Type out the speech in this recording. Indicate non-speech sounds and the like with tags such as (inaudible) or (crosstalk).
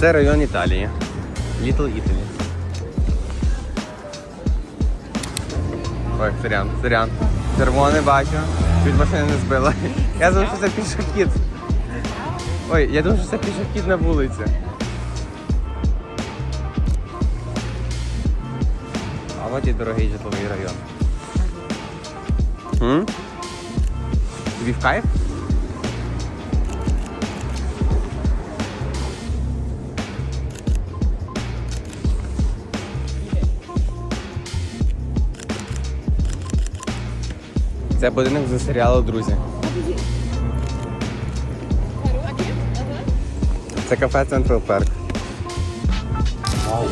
Це район Італії. Little Italy. Ой, сорян, сорян. Червоне бачу. Чуть машини не збила. (laughs) Я думав, що це пішохід. Ой, я думав, що це пішохід на вулиці. А от і дорогий житловий район. Тобі в кайф? Це будинок за серіалу Друзі. Це кафе Централ Парк. Вау,